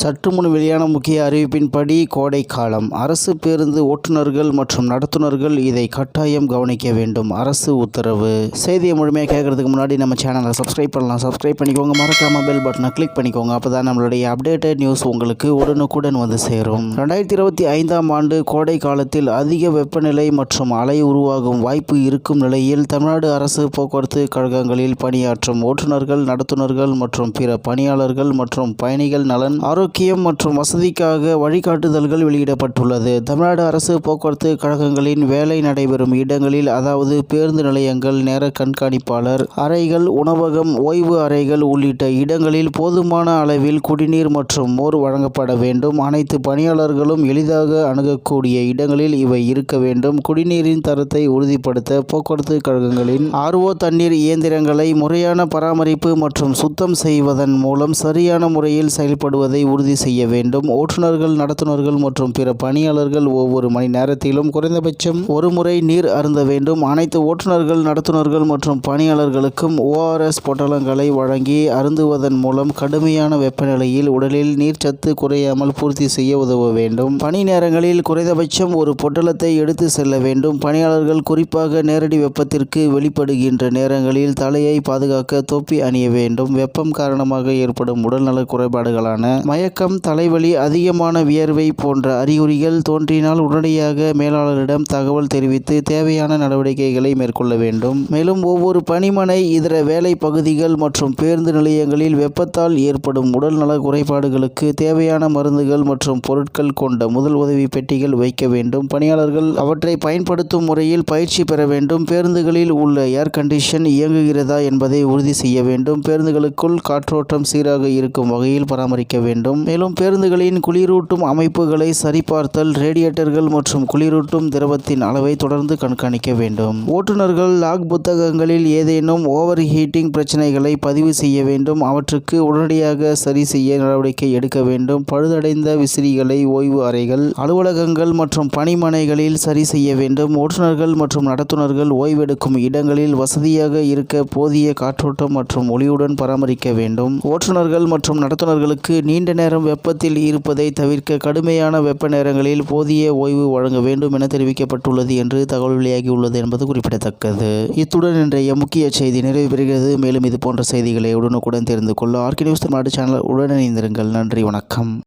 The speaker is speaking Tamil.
சற்று முன் வெளியான முக்கிய அறிவிப்பின்படி கோடை காலம் அரசு பேருந்து ஓட்டுநர்கள் மற்றும் நடத்துனர்கள் இதை கட்டாயம் கவனிக்க வேண்டும். அரசு உத்தரவு. செய்தியை முழுமையாக கேட்கறதுக்கு முன்னாடி நம்ம சேனலை சப்ஸ்கிரைப் பண்ணலாம். சப்ஸ்கிரைப் பண்ணிக்கோங்க. மறக்காம பெல் பட்டனை கிளிக் பண்ணிக்கோங்க. அப்போ தான் நம்மளுடைய அப்டேட்டட் நியூஸ் உங்களுக்கு உடனுக்குடன் வந்து சேரும். ரெண்டாயிரத்தி இருபத்தி ஐந்தாம் ஆண்டு கோடை காலத்தில் அதிக வெப்பநிலை மற்றும் அலை உருவாகும் வாய்ப்பு இருக்கும் நிலையில் தமிழ்நாடு அரசு போக்குவரத்து கழகங்களில் பணியாற்றும் ஓட்டுநர்கள் நடத்துனர்கள் மற்றும் பிற பணியாளர்கள் மற்றும் பயணிகள் நலன் ஆரோக்கியம் மற்றும் வசதிக்காக வழிகாட்டுதல்கள் வெளியிடப்பட்டுள்ளது. தமிழ்நாடு அரசு போக்குவரத்து கழகங்களின் வேலை நடைபெறும் இடங்களில் அதாவது பேருந்து நிலையங்கள் நேர கண்காணிப்பாளர் அறைகள் உணவகம் ஓய்வு அறைகள் உள்ளிட்ட இடங்களில் போதுமான அளவில் குடிநீர் மற்றும் மோர் வழங்கப்பட வேண்டும். அனைத்து பணியாளர்களும் எளிதாக அணுகக்கூடிய இடங்களில் இவை இருக்க வேண்டும். குடிநீரின் தரத்தை உறுதிப்படுத்த போக்குவரத்து கழகங்களின் ஆர்ஓ தண்ணீர் இயந்திரங்களை முறையான பராமரிப்பு மற்றும் சுத்தம் செய்வதன் மூலம் சரியான முறையில் செயல்படுவதை உறுதி செய்ய வேண்டும். ஓட்டுநர்கள் நடத்துனர்கள் மற்றும் பிற பணியாளர்கள் ஒவ்வொரு மணி நேரத்திலும் குறைந்தபட்சம் ஒரு முறை நீர் அருந்த வேண்டும். அனைத்து ஓட்டுநர்கள் நடத்துனர்கள் மற்றும் பணியாளர்களுக்கும் ஓஆர்எஸ் பொட்டலங்களை வழங்கி அருந்துவதன் மூலம் கடுமையான வெப்பநிலையில் உடலில் நீர்ச்சத்து குறையாமல் பூர்த்தி செய்ய உதவ வேண்டும். பணி நேரங்களில் குறைந்தபட்சம் ஒரு பொட்டலத்தை எடுத்து செல்ல வேண்டும். பணியாளர்கள் குறிப்பாக நேரடி வெப்பத்திற்கு வெளிப்படுகின்ற நேரங்களில் தலையை பாதுகாக்க தொப்பி அணிய வேண்டும். வெப்பம் காரணமாக ஏற்படும் உடல்நல குறைபாடுகளான மயக்கம் தலைவலி அதிகமான வியர்வை போன்ற அறிகுறிகள் தோன்றினால் உடனடியாக மேலாளரிடம் தகவல் தெரிவித்து தேவையான நடவடிக்கைகளை மேற்கொள்ள வேண்டும். மேலும் ஒவ்வொரு பணிமனை இதர வேலை பகுதிகள் மற்றும் பேருந்து நிலையங்களில் வெப்பத்தால் ஏற்படும் உடல்நல குறைபாடுகளுக்கு தேவையான மருந்துகள் மற்றும் பொருட்கள் கொண்ட முதல் உதவி பெட்டிகள் வைக்க வேண்டும். பணியாளர்கள் அவற்றை பயன்படுத்தும் முறையில் பயிற்சி பெற வேண்டும். பேருந்துகளில் உள்ள ஏர் கண்டிஷன் இயங்குகிறதா என்பதை உறுதி செய்ய வேண்டும். பேருந்துகளுக்குள் காற்றோட்டம் சீராக இருக்கும் வகையில் பராமரிக்க வேண்டும். மேலும் பேருந்துகளின் குளிரூட்டும் அமைப்புகளை சரிபார்த்தல் ரேடியேட்டர்கள் மற்றும் குளிரூட்டும் திரவத்தின் அளவை தொடர்ந்து கண்காணிக்க வேண்டும். ஓட்டுநர்கள் லாக் புத்தகங்களில் ஏதேனும் ஓவர் ஹீட்டிங் பிரச்சனைகளை பதிவு செய்ய வேண்டும். அவற்றுக்கு உடனடியாக சரி செய்ய நடவடிக்கை எடுக்க வேண்டும். பழுதடைந்த விசிறிகளை ஓய்வு அறைகள் அலுவலகங்கள் மற்றும் பணிமனைகளில் சரி செய்ய வேண்டும். ஓட்டுநர்கள் மற்றும் நடத்துனர்கள் ஓய்வெடுக்கும் இடங்களில் வசதியாக இருக்க போதிய காற்றோட்டம் மற்றும் ஒளியுடன் பராமரிக்க வேண்டும். ஓட்டுநர்கள் மற்றும் நடத்துனர்களுக்கு நீண்ட நேரம் வெப்பத்தில் இருப்பதை தவிர்க்க கடுமையான வெப்ப நேரங்களில் போதிய ஓய்வு வழங்க வேண்டும் என தெரிவிக்கப்பட்டுள்ளது என்று தகவல் வெளியாகியுள்ளது என்பது குறிப்பிடத்தக்கது. இத்துடன் இன்றைய முக்கிய செய்தி நிறைவு பெறுகிறது. மேலும் இது போன்ற செய்திகளை உடனுக்குடன் தெரிந்து கொள்ள ஆர்கி நியூஸ் தமிழ்நாடு சேனல் உடன் இணைந்திருங்கள். நன்றி வணக்கம்.